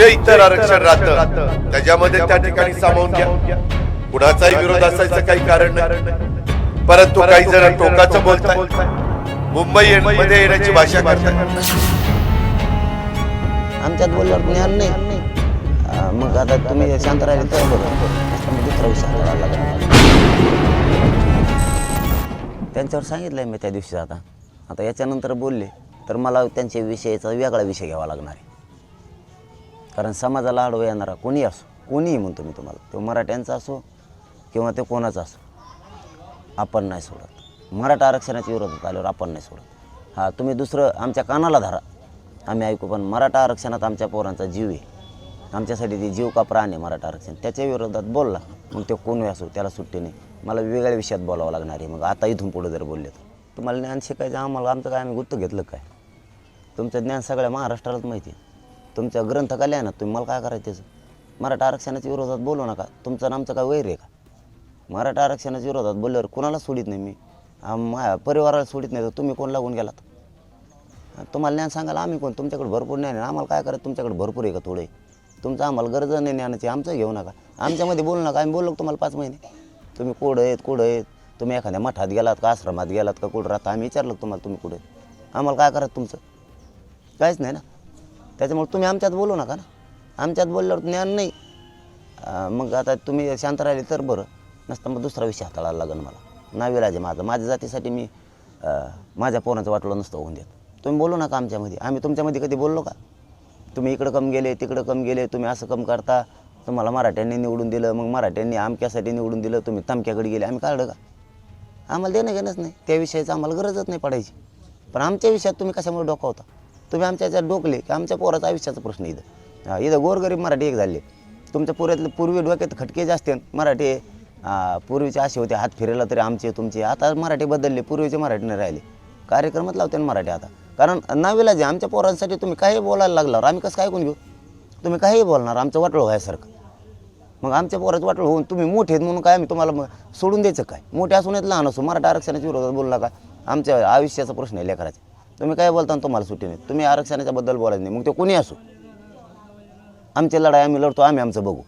जे इतर आरक्षण राहतं. त्याच्यामध्ये त्या ठिकाणी सामावून घ्या. कुणाचाही विरोध असायचं काही कारण नाही. परंतु काही जण टोकाचं बोलताय मुंबई मध्ये येण्याची भाषा करताय आमच्यात बोलल्यावर ज्ञान नाही. मग आता तुम्ही शांत राहिले तर दुसरा विषय हाताळायला लागला त्यांच्यावर सांगितलंय मी त्या दिवशी आता. आता याच्यानंतर बोलले तर मला त्यांच्या विषयाचा वेगळा विषय घ्यावा लागणार आहे. कारण समाजाला आडवं येणारा कोणी असो कोणीही म्हणतो मी तुम्हाला तो मराठ्यांचा असो किंवा ते कोणाचा असो आपण नाही सोडत. मराठा आरक्षणाच्या विरोधात आल्यावर आपण नाही सोडत. हा तुम्ही दुसरं आमच्या कानाला धरा. आम्ही ऐकू पण मराठा आरक्षणात आमच्या पोरांचा जीव आहे. आमच्यासाठी ते जीव का प्राण आहे मराठा आरक्षण? त्याच्या विरोधात बोलला. मग ते कोणही असो त्याला सुट्टी नाही. मला वेगळ्या विषयात बोलावं लागणार आहे. मग आता इथून पुढे जर बोलले तर. तुम्हाला ज्ञान शिकायचं आम्हाला आमचं काय आम्ही गुत्त घेतलं काय? तुमचं ज्ञान सगळ्या महाराष्ट्रालाच माहिती आहे. तुमच्या ग्रंथकाले आहे ना तुम्ही मला काय करायचं त्याचं? मराठा आरक्षणाच्या विरोधात बोलू नका. तुमचं नामचं आमचं काय वैर आहे का? मराठा आरक्षणाच्या विरोधात बोलल्यावर कुणाला सोडित नाही मी? माझ्या परिवाराला सोडित नाही तर तुम्ही कोण लागून गेलात? तुम्हाला ज्ञान सांगायला आम्ही कोण? तुमच्याकडे भरपूर ज्ञान आहे. आम्हाला काय करायचं? तुमच्याकडे भरपूर आहे का थोडे? तुमचं आम्हाला गरज नाही ज्ञानाची. आमचं घेऊ नका. आमच्यामध्ये बोलू नका. आम्ही बोललो तुम्हाला पाच महिने? तुम्ही कुठं आहेत? कुठं आहेत? तुम्ही एखाद्या मठात गेलात का? आश्रमात गेलात का? कुठं राहता? आम्ही विचारलं तुम्हाला तुम्ही कुठे आम्हाला काय करायचं तुमचं? काहीच नाही ना. त्याच्यामुळे तुम्ही आमच्यात बोलू नका ना. आमच्यात बोलल्यावर ज्ञान नाही. मग आता तुम्ही शांत राहिले तर बरं. नसतं मग दुसरा विषय हाताळायला लागेल मला. नाविलाज आहे माझं. माझ्या जातीसाठी मी माझ्या पोरांचं वाटलं नसतं होऊन देत. तुम्ही बोलू नका आमच्यामध्ये. आम्ही तुमच्यामध्ये कधी बोललो का? तुम्ही इकडं कम गेले तिकडं कम गेले तुम्ही असं कम करता. तुम्हाला मराठ्यांनी निवडून दिलं मग मराठ्यांनी आमक्यासाठी निवडून दिलं तुम्ही तमक्याकडे गेले. आम्ही काढलं का? आम्हाला देणं घेणंच नाही. त्या विषयाचं आम्हाला गरजच नाही पडायची. पण आमच्या विषयात तुम्ही कशामुळे डोकावता तुम्ही आमच्या याच्यात डोकले की आमच्या पोराचा आयुष्याचा प्रश्न इथं. इथं गोरगरीब मराठी एक झाले. तुमच्या पुऱ्यातले पूर्वी डोक्यात खटके जास्त मराठी पूर्वीचे असे होते हात फिरायला तरी आमचे तुमचे. आता मराठी बदलले पूर्वीचे मराठी नाही राहिले. कार्यक्रमात लावते ना मराठी आता. कारण नावेला जे आमच्या पोरांसाठी तुम्ही काही बोलायला लागल्यावर आम्ही कसं काय ऐकून घेऊ? तुम्ही काहीही बोलणार आमचं वाटलं व्हायसारखं. मग आमच्या पोराचं वाटलं होऊन तुम्ही मोठे आहेत म्हणून काय आम्ही तुम्हाला मग सोडून द्यायचं काय? मोठे असून येत लहान असो मराठा आरक्षणाच्या विरोधात बोलला का आमच्या आयुष्याचा प्रश्न आहे लेकराचा. तुम्ही काय बोलता तुम्हाला सुट्टी नाही. तुम्ही आरक्षणाच्याबद्दल बोलायचं नाही. मग ते कोणी असो? आमची लढाई आम्ही लढतो आम्ही आमचं बघू.